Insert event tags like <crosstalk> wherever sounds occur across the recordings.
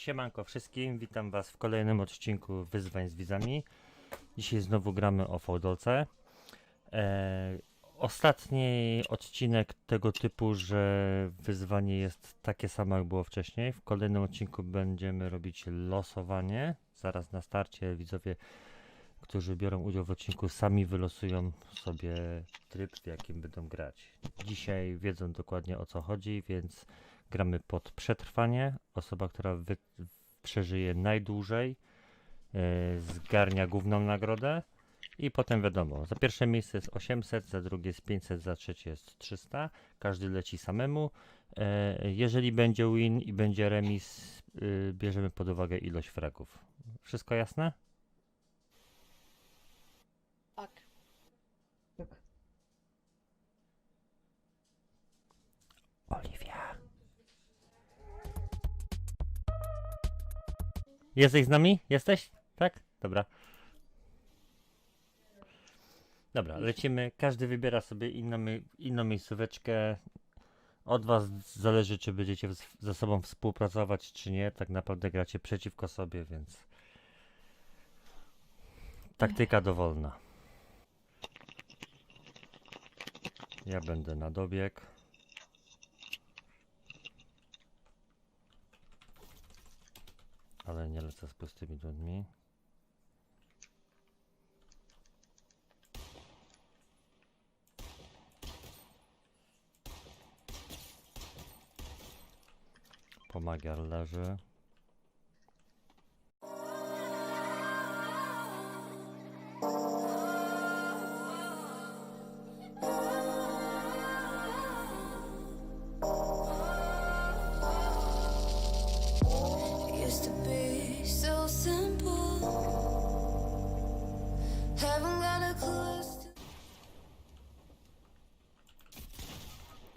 Siemanko wszystkim, witam was w kolejnym odcinku Wyzwań z widzami. Dzisiaj znowu gramy o Fałdolce. E, ostatni odcinek tego typu, że wyzwanie jest takie samo jak było wcześniej. W kolejnym odcinku będziemy robić losowanie. Zaraz na starcie widzowie, którzy biorą udział w odcinku, sami wylosują sobie tryb, w jakim będą grać. Dzisiaj wiedzą dokładnie o co chodzi, więc gramy pod przetrwanie. Osoba, która wy, przeżyje najdłużej, e, zgarnia główną nagrodę. I potem wiadomo, za pierwsze miejsce jest 800, za drugie jest 500, za trzecie jest 300. Każdy leci samemu. E, jeżeli będzie win i będzie remis, y, bierzemy pod uwagę ilość fragów. Wszystko jasne? Tak. Jesteś z nami? Jesteś? Tak? Dobra. Dobra, lecimy. Każdy wybiera sobie inną, inną miejscóweczkę. Od was zależy, czy będziecie ze sobą współpracować, czy nie. Tak naprawdę gracie przeciwko sobie, więc taktyka dowolna. Ja będę na dobieg. Ale nie lecę z pustymi dłońmi. Pomagiar leży.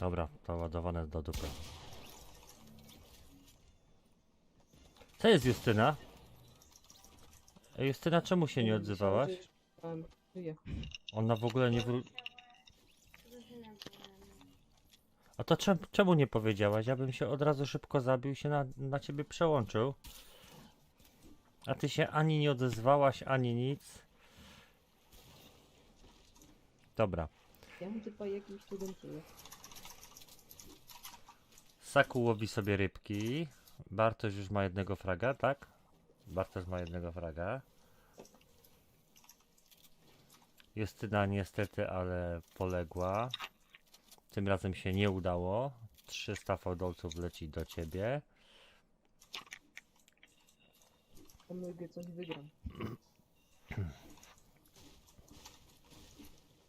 Dobra, to ładowane do dupy. Co jest Justyna? Ej, Justyna, czemu się nie odzywałaś? Żyje. Ona w ogóle nie wró... A to czem, czemu nie powiedziałaś? Ja bym się od razu szybko zabił się na, na ciebie przełączył. A ty się ani nie odezwałaś, ani nic. Dobra. Ja mu chyba jakimś cudem czuję. Saku łowi sobie rybki. Bartosz już ma jednego fraga, tak? Bartosz ma jednego fraga. Justyna niestety, ale poległa. Tym razem się nie udało. 300 fałdolców leci do ciebie. Tam mogę coś wygram.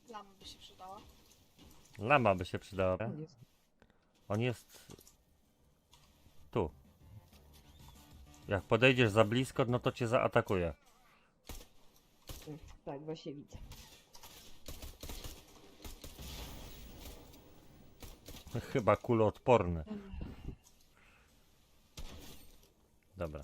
Lama by się przydała. Lama by się przydała. On jest. Tu. Jak podejdziesz za blisko, no to cię zaatakuje. Tak, właśnie widzę. Chyba kuloodporny. Dobra.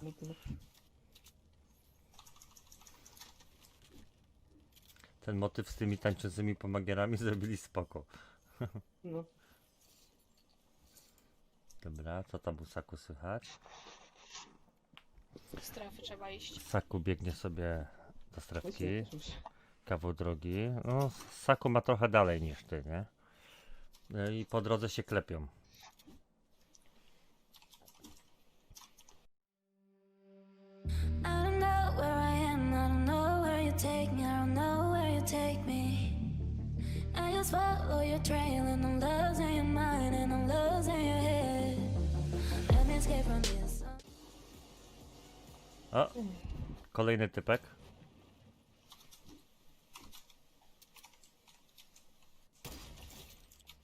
Ten motyw z tymi tańczącymi pomagierami <laughs> zrobili spoko. no. Dobra, co tam u Saku słychać? Strefy trzeba iść. Saku biegnie sobie do strefki, kawał drogi. No, Saku ma trochę dalej niż ty, nie? No I po drodze się klepią. I don't know where I am, I don't know where you take me, I don't know where you take me. I just follow your trail and I'm losing your mind and I'm O! Kolejny typek.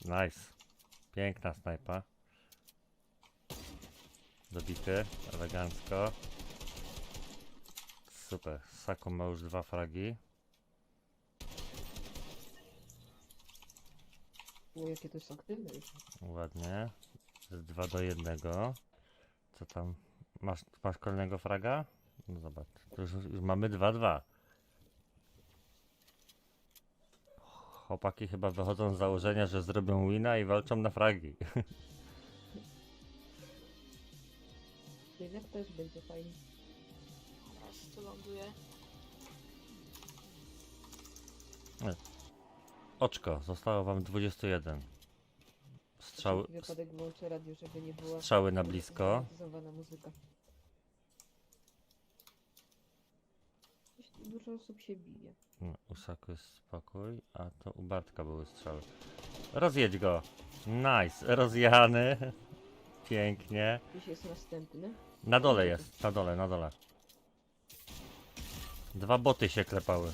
Nice. Piękna snajpa. Dobity, elegancko. Super. Saku ma już dwa fragi. O, jakie to jest aktywne. Ładnie. Z 2 do 1. Co tam? Masz, masz kolejnego fraga? No zobacz. To już, już mamy 2-2. Chłopaki chyba wychodzą z założenia, że zrobią wina i walczą na fragi. Ja <laughs> Jednak też będzie fajnie. Teraz tu ląduje. Oczko, zostało wam 21. Strzały, Wszelki wypadek włączę radio, żeby nie była strzały na blisko. muzyka. Tu Dużo osób się bije. No, U Saku jest spokój, a to u Bartka były strzały. Rozjedź go! Nice! Rozjechany! <laughs> Pięknie. Gdzieś jest następny. Na dole jest, na dole, na dole. Dwa boty się klepały.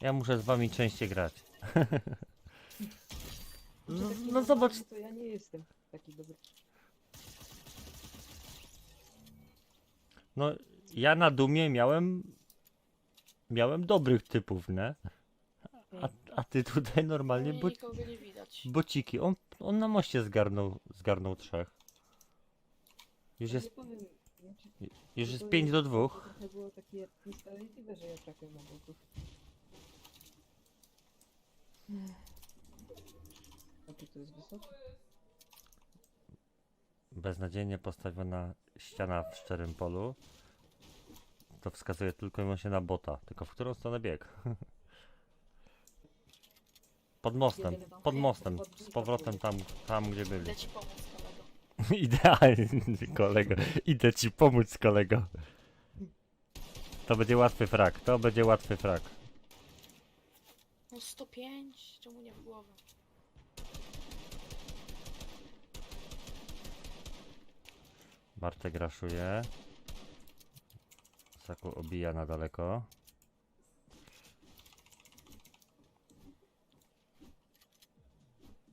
Ja muszę z wami częściej grać. <laughs> No, taki no zobacz, To ja nie jestem taki dobry. no ja na dumie miałem miałem dobrych typów, nie? A, a ty tutaj normalnie Nie, bo, nikogo nie widać. bociki. On, on na moście zgarnął, zgarnął trzech. Już jest, nie powiem, znaczy, już jest to 5 do To 2. trochę było takie niesprawiedliwe, że ja trafię na tu to jest wysoko? Beznadziejnie postawiona ściana w szczerym polu. To wskazuje tylko i wyłącznie na bota. Tylko w którą stronę bieg? <laughs> Pod mostem, pod mostem. Z powrotem tam, tam gdzie byli. Idę ci pomóc, kolego. <laughs> Idealnie, kolego. Idę ci pomóc, kolego. To będzie łatwy frak, to będzie łatwy frak. No 105, czemu nie w głowę? Bartek raszuje. Saku obija na daleko.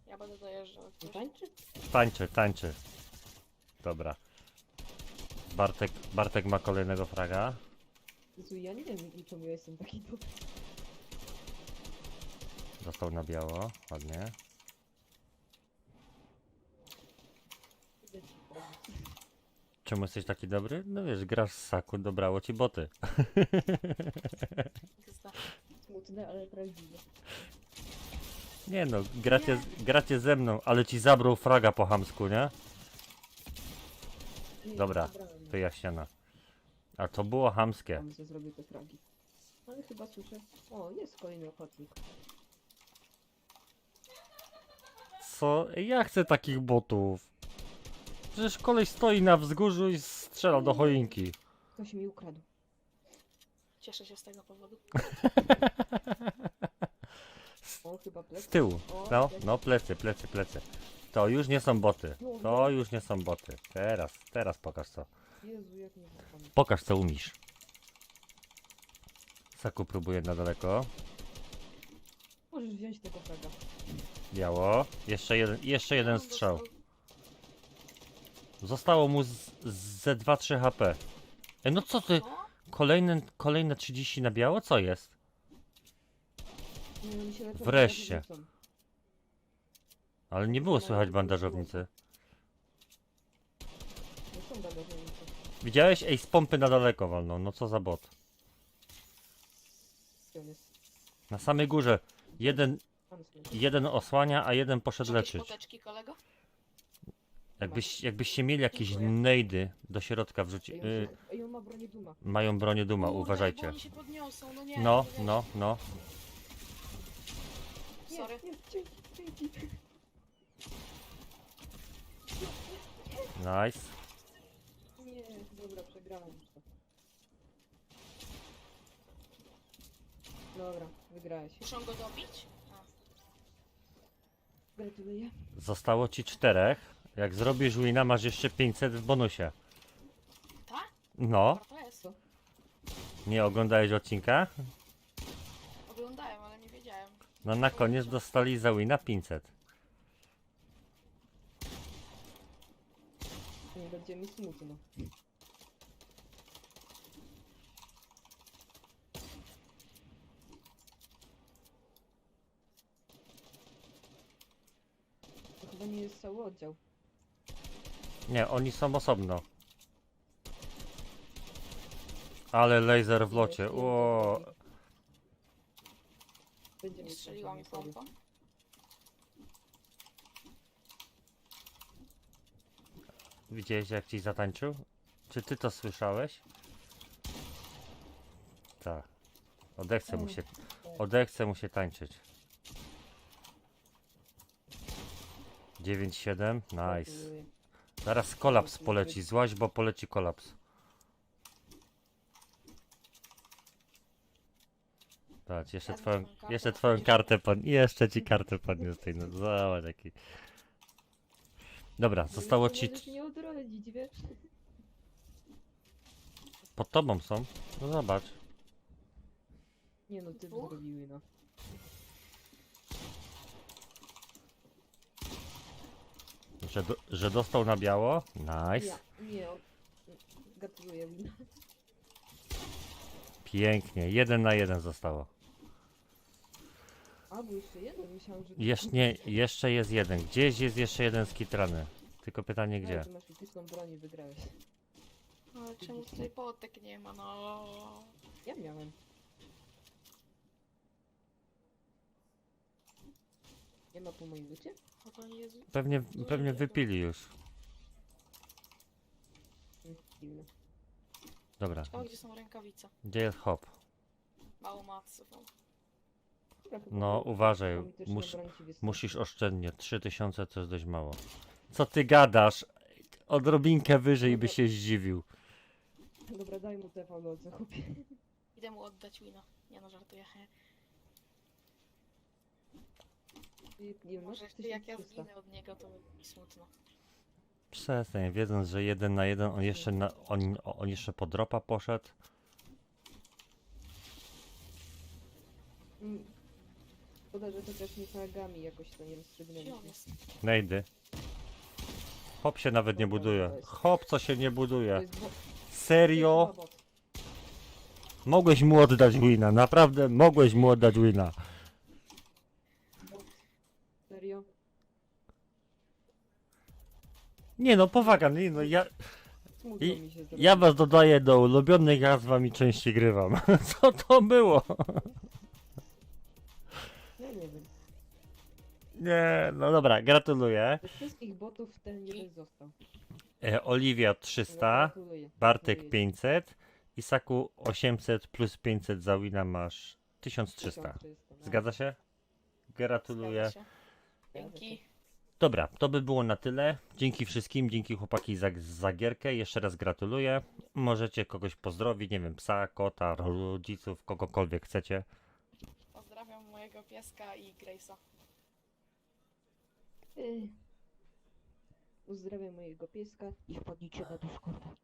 Ja będę dojeżdżał. tańczy? Tańczy, tańczy. Dobra. Bartek, Bartek ma kolejnego fraga. Jezu, ja nie wiem, czemu ja jestem taki dobry. Dostał na biało, ładnie. Idę ci pomóc. Czemu jesteś taki dobry? No wiesz, grasz z Saku, dobrało ci boty. Smutne, ale prawdziwe. Nie no, gracie, gracie ze mną, ale ci zabrał fraga po chamsku, nie? Nie, Dobra, zabrałem. Wyjaśniona. A to było chamskie. Tam, zrobię te fragi. Ale chyba słyszę. O, jest kolejny ochotnik. Co? Ja chcę takich botów. Przecież koleś stoi na wzgórzu i strzela do choinki. Ktoś mi ukradł. Cieszę się z tego powodu. O, chyba Z tyłu. No, no plecy, plecy, plecy. To już nie są boty. To już nie są boty. Teraz, teraz pokaż co. Jezu, jak nie zapomnę. Pokaż co umiesz. Saku próbuje na daleko. Możesz wziąć tego fraga. Biało. Jeszcze jeden, jeszcze jeden strzał. dostał- Zostało mu z, z 2-3 HP. Ej, no co ty? No, Kolejne, kolejne 30 na biało? Co jest? Nie, oni się leczą Wreszcie. bandażownicą. Ale nie było słychać bandażownicy. Nie są bandażownicy. Widziałeś? Ej, z pompy na daleko walną. No co za bot. Gdzie on jest? Na samej górze. Jeden, Tam jeden osłania, a jeden poszedł jakieś leczyć. kolego? Jakbyś, jakbyście mieli jakieś nejdy do środka wrzucić. Y, się- Ej, on ma bronię duma. mają bronię duma, Bo uważajcie. oni się podniosą, no nie. No, nie no, no. Nie, Sorry. nie, dzięki, dzięki. Nice. Nie, dobra, przegrałem. Dobra, wygrałeś. Muszą go dobić? A. Gratuluję. Zostało ci czterech. Jak zrobisz wina, masz jeszcze 500 w bonusie. Tak? No, nie oglądałeś odcinka? Oglądałem, ale nie wiedziałem. No na koniec dostali za wina 500. Nie będzie mi smutno. To chyba nie jest cały oddział. Nie, oni są osobno. Ale laser w locie. O, Będzie mieć Strzeliła mi pompą. Widziałeś jak ci zatańczył? Czy ty to słyszałeś? Tak. Odechce mu się, odechce mu się tańczyć. 9-7, nice. Zaraz kolaps poleci, złaź, bo poleci kolaps. Patrz, jeszcze twoją, kartę jeszcze twoją kartę pan, jeszcze ci kartę podniósł tej, no zobacz jaki. Dobra, zostało ci, możesz nie odrodzić, wiesz? pod tobą są, no zobacz. Nie no, ty Dwóch? zrobiły, no. Że, do, że dostał na biało, nice, Ja, nie, on... Gratuluję, pięknie, jeden na jeden zostało. A, był jeszcze jeden, myślałem, że... Jeszcze, nie, jeszcze jest jeden, gdzieś jest jeszcze jeden skitrany, tylko pytanie gdzie. ty masz epicką broń i wygrałeś. Ale czemu tutaj potek nie ma, no. Ja miałem. Nie ma po moim lucie? Pewnie, pewnie wypili już. Dziwne. Dobra, O, gdzie są rękawice? gdzie jest hop? Mało matcy. No. Dobra, No uważaj, mityczna mus, broń ci wystarczy. musisz oszczędnie, 3000 to jest dość mało. Co ty gadasz? Odrobinkę wyżej by się zdziwił. Dobra, daj mu te fałdolce, chłopie. Idę mu oddać wina. Nie no, żartuję. he. Nie masz Może jeszcze jak ja 1300. zginę od niego, to mi smutno. Przestań, wiedząc, że jeden na jeden, on jeszcze, na, on, on jeszcze po dropa poszedł. Mm. Szkoda, że chociaż nie flagami jakoś to nie Gdzie on rozstrzygnęliśmy. jest? Nejdy. Hop się nawet nie buduje. Hop co się nie To buduje. jest bo... Serio? to jest bot. Mogłeś mu oddać wina, naprawdę mogłeś mu oddać wina. Serio? Nie no, powaga, nie no, ja, Smutno I- mi się zrobiło. ja was dodaję do ulubionych, ja z wami częściej grywam. <laughs> Co to było? Ja nie wiem. Nie, no dobra, gratuluję. Ze wszystkich botów ten jeden został. E, Oliwia No, 300, gratuluję. Bartek Gratuluję. 500, Isaku 800 plus 500 za wina masz 1300. 1300, no. Zgadza się? Gratuluję. Zgadza się. Dzięki. Dobra, to by było na tyle. Dzięki wszystkim, dzięki chłopaki za, za gierkę. Jeszcze raz gratuluję. Możecie kogoś pozdrowić, nie wiem, psa, kota, rodziców, kogokolwiek chcecie. Pozdrawiam mojego pieska i Grace'a. Y. Uzdrawiam mojego pieska i wpadnijcie na Discorda.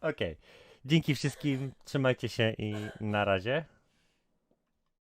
<laughs> Okej. Dzięki wszystkim, trzymajcie się i na razie.